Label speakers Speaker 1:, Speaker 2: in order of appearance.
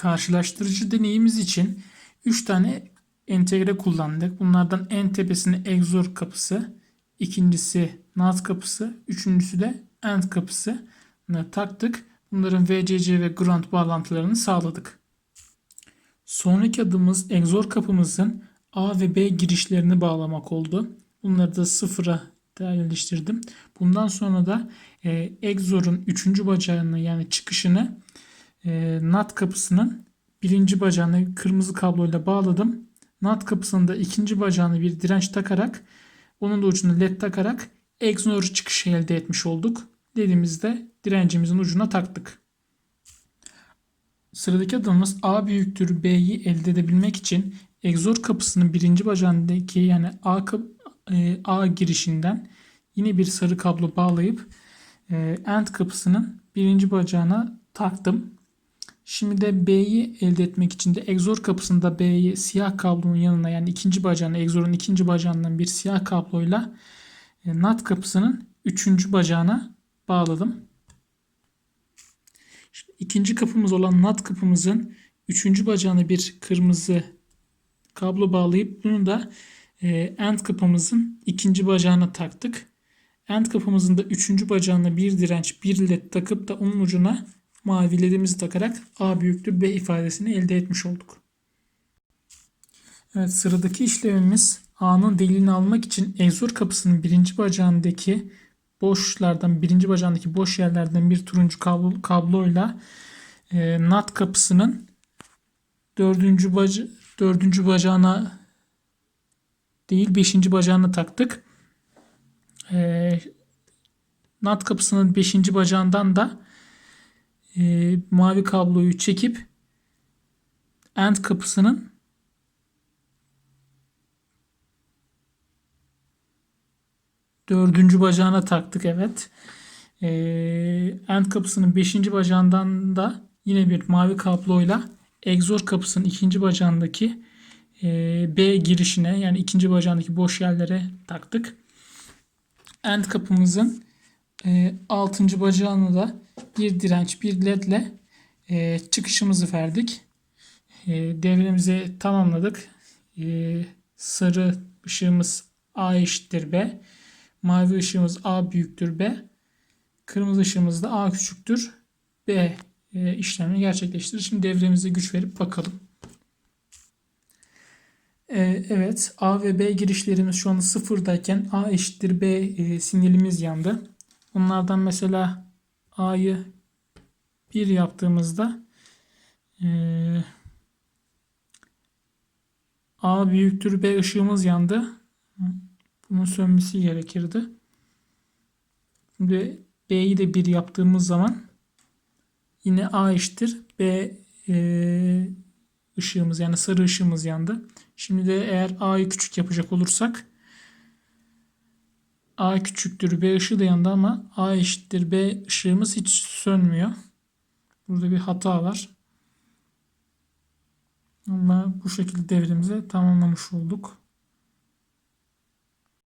Speaker 1: Karşılaştırıcı deneyimiz için 3 tane entegre kullandık. Bunlardan en tepesinde EXOR kapısı, ikincisi NAT kapısı, üçüncüsü de AND kapısı taktık. Bunların VCC ve ground bağlantılarını sağladık. Sonraki adımımız egzor kapımızın A ve B girişlerini bağlamak oldu. Bunları da sıfıra yerleştirdim. Bundan sonra da e, egzorun üçüncü bacağını yani çıkışını e, NAT kapısının birinci bacağını kırmızı kabloyla bağladım. NAT kapısının da ikinci bacağını bir direnç takarak onun da ucuna led takarak egzor çıkışı elde etmiş olduk. Ledimizde direncimizin ucuna taktık. Sıradaki adımımız A büyüktür B'yi elde edebilmek için egzor kapısının birinci bacağındaki yani A, e, A girişinden yine bir sarı kablo bağlayıp e, AND kapısının birinci bacağına taktım. Şimdi de B'yi elde etmek için de egzor kapısında B'yi siyah kablonun yanına yani ikinci bacağına egzorun ikinci bacağından bir siyah kabloyla e, NAT kapısının üçüncü bacağına bağladım. Şimdi ikinci kapımız olan NAT kapımızın üçüncü bacağına bir kırmızı kablo bağlayıp bunu da e, AND kapımızın ikinci bacağına taktık. AND kapımızın da üçüncü bacağına bir direnç, bir led takıp da onun ucuna mavi ledimizi takarak A büyüktür B ifadesini elde etmiş olduk. Evet sıradaki işlemimiz A'nın delilini almak için egzor kapısının birinci bacağındaki boşlardan birinci bacağındaki boş yerlerden bir turuncu kablo, kabloyla e, NAT kapısının dördüncü, baca, dördüncü bacağına değil beşinci bacağına taktık. E, NAT kapısının beşinci bacağından da e, mavi kabloyu çekip AND kapısının dördüncü bacağına taktık evet. E, AND kapısının beşinci bacağından da yine bir mavi kabloyla egzor kapısının ikinci bacağındaki e, B girişine yani ikinci bacağındaki boş yerlere taktık. AND kapımızın e, altıncı bacağını da bir direnç bir ledle e, çıkışımızı verdik. E, devremizi tamamladık. E, sarı ışığımız A eşittir B. Mavi ışığımız A büyüktür B. Kırmızı ışığımız da A küçüktür B e, işlemini gerçekleştirir. Şimdi devremize güç verip bakalım. E, evet A ve B girişlerimiz şu anda sıfırdayken A eşittir B e, sinyalimiz yandı. Bunlardan mesela A'yı 1 yaptığımızda e, A büyüktür B ışığımız yandı. Bunun sönmesi gerekirdi. Şimdi B'yi de 1 yaptığımız zaman yine A eşittir B e, ışığımız yani sarı ışığımız yandı. Şimdi de eğer A'yı küçük yapacak olursak A küçüktür B ışığı da yandı ama A eşittir B ışığımız hiç sönmüyor. Burada bir hata var. Ama bu şekilde devrimizi tamamlamış olduk.